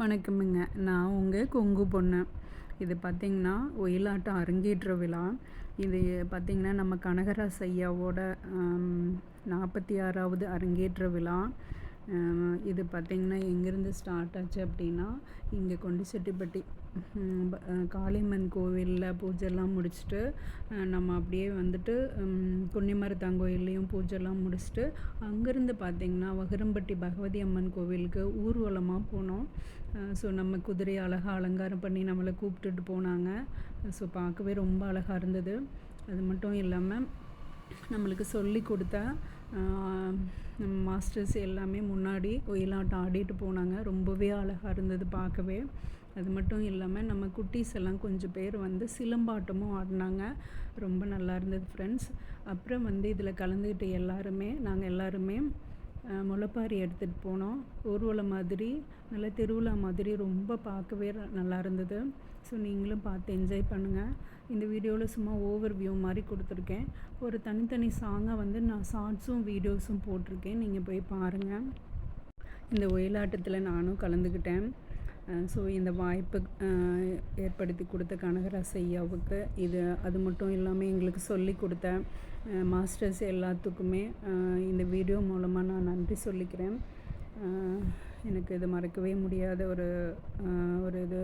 வணக்கமுங்க. நான் உங்கள் கொங்கு பொண்ணு. இது பார்த்திங்கன்னா ஒயிலாட்டம் அரங்கேற்ற விழா. இது பார்த்திங்கன்னா நம்ம கனகராஸ் ஐயாவோட நாற்பத்தி ஆறாவது அரங்கேற்ற விழா. இது பார்த்திங்கன்னா எங்கேருந்து ஸ்டார்ட் ஆச்சு அப்படின்னா இங்கே கொண்டு செட்டிப்பட்டி காளியம்மன் கோவிலில் பூஜைலாம் முடிச்சுட்டு நம்ம அப்படியே வந்துட்டு புண்ணியமரத்தாங்கோயில்லையும் பூஜைலாம் முடிச்சுட்டு அங்கேருந்து பார்த்திங்கன்னா வகரம்பட்டி பகவதி அம்மன் கோவிலுக்கு ஊர்வலமாக போனோம். ஸோ நம்ம குதிரை அழகாக அலங்காரம் பண்ணி நம்மளை கூப்பிட்டுட்டு போனாங்க. ஸோ பார்க்கவே ரொம்ப அழகாக இருந்தது. அது மட்டும் இல்லாமல் நம்மளுக்கு சொல்லி கொடுத்தா மாஸ்டர்ஸ் எல்லாமே முன்னாடி ஒயிலாட்டம் ஆடிட்டு போனாங்க. ரொம்பவே அழகாக இருந்தது பார்க்கவே. அது மட்டும் இல்லாமல் நம்ம குட்டீஸ் எல்லாம் கொஞ்சம் பேர் வந்து சிலம்பாட்டமும் ஆடினாங்க. ரொம்ப நல்லா இருந்தது ஃப்ரெண்ட்ஸ் அப்புறம் வந்து இதில் கலந்துக்கிட்ட எல்லாருமே நாங்கள் எல்லாருமே முளைப்பாரி எடுத்துகிட்டு போனோம். ஊர்வலம் மாதிரி நல்ல திருவிழா மாதிரி ரொம்ப பார்க்கவே நல்லா இருந்தது ஸோ நீங்களும் பார்த்து என்ஜாய் பண்ணுங்கள் இந்த வீடியோவில் சும்மா ஓவர் வியூ மாதிரி கொடுத்துருக்கேன். ஒரு தனித்தனி சாங்கை வந்து நான் ஷார்ட்ஸும் வீடியோஸும் போட்டிருக்கேன். நீங்கள் போய் பாருங்கள் இந்த ஒயிலாட்டத்தில் நானும் கலந்துக்கிட்டேன். ஸோ இந்த வாய்ப்பு ஏற்படுத்தி கொடுத்த கனகராச ஐயாவுக்கு இது அது மட்டும் இல்லாமல் எங்களுக்கு சொல்லி கொடுத்த மாஸ்டர்ஸ் எல்லாத்துக்குமே இந்த வீடியோ மூலமாக நான் நன்றி சொல்லிக்கிறேன். எனக்கு இது மறக்கவே முடியாத ஒரு ஒரு இது.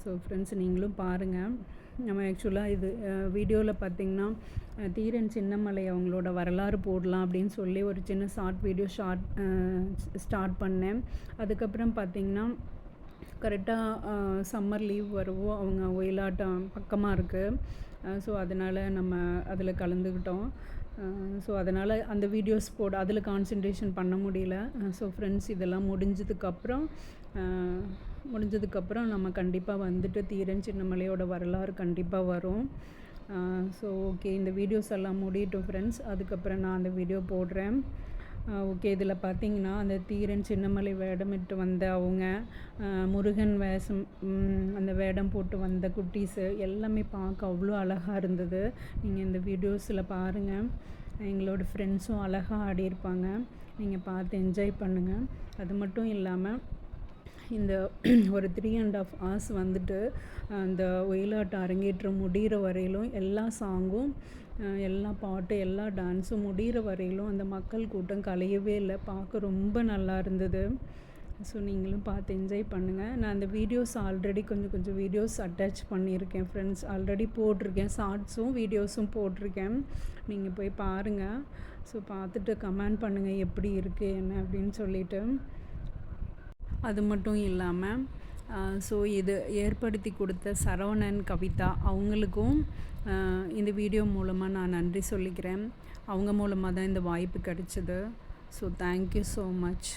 ஸோ ஃப்ரெண்ட்ஸ் நீங்களும் பாருங்கள் நம்ம ஆக்சுவலாக இது வீடியோவில் பார்த்திங்கன்னா தீரன் சின்னமலை அவங்களோட வரலாறு போடலாம் அப்படின்னு சொல்லி ஒரு சின்ன ஷார்ட் வீடியோ ஷார்ட் ஸ்டார்ட் பண்ணேன். அதுக்கப்புறம் பார்த்திங்கன்னா கரெக்டாக சம்மர் லீவ் வருவோம் அவங்க ஒயிலாட்டம் பக்கமாக இருக்குது ஸோ அதனால் நம்ம அதில் கலந்துக்கிட்டோம். ஸோ அதனால் அந்த வீடியோஸ் போட அதில் கான்சன்ட்ரேஷன் பண்ண முடியல. ஸோ ஃப்ரெண்ட்ஸ் இதெல்லாம் முடிஞ்சதுக்கப்புறம் முடிஞ்சதுக்கப்புறம் நம்ம கண்டிப்பாக வந்துட்டு தீரன் சின்னமலையோட வரலாறு கண்டிப்பாக வரும். ஸோ ஓகே இந்த வீடியோஸ் எல்லாம் முடியட்டும் ஃப்ரெண்ட்ஸ் அதுக்கப்புறம் நான் அந்த வீடியோ போடுறேன். ஓகே. இதில் பார்த்தீங்கன்னா அந்த தீரன் சின்னமலை வேடமிட்டு வந்த அவங்க முருகன் வேஷம் அந்த வேடம் போட்டு வந்த குட்டீஸு எல்லாமே பார்க்க அவ்வளோ அழகாக இருந்தது. நீங்கள் இந்த வீடியோஸில் பாருங்கள் எங்களோட ஃப்ரெண்ட்ஸும் அழகாக ஆடியிருப்பாங்க. நீங்கள் பார்த்து என்ஜாய் பண்ணுங்கள் அது மட்டும் இல்லாமல் இந்த ஒரு த்ரீ அண்ட் ஆஃப் ஹார்ஸ் வந்துட்டு அந்த ஒயிலாட்டம் அரங்கேற்றம் முடிகிற வரையிலும் எல்லா சாங்கும் எல்லா பாட்டு எல்லா டான்ஸும் முடிகிற வரையிலும் அந்த மக்கள் கூட்டம் கலையவே இல்லை. பார்க்க ரொம்ப நல்லா இருந்தது. ஸோ நீங்களும் பார்த்து என்ஜாய் பண்ணுங்கள் நான் அந்த வீடியோஸ் ஆல்ரெடி கொஞ்சம் கொஞ்சம் வீடியோஸ் அட்டாச் பண்ணியிருக்கேன் ஃப்ரெண்ட்ஸ் ஆல்ரெடி போட்டிருக்கேன். ஷார்ட்ஸும் வீடியோஸும் போட்டிருக்கேன். நீங்கள் போய் பாருங்கள் ஸோ பார்த்துட்டு கமெண்ட் பண்ணுங்கள் எப்படி இருக்குது என்ன அப்படின்னு சொல்லிவிட்டு அது மட்டும் இல்லாமல் ஸோ இது ஏற்படுத்தி கொடுத்த சரவணன் கவிதா அவங்களுக்கும் இந்த வீடியோ மூலமாக நான் நன்றி சொல்லிக்கிறேன். அவங்க மூலமாக தான் இந்த வாய்ப்பு கிடைச்சிது. So thank you so much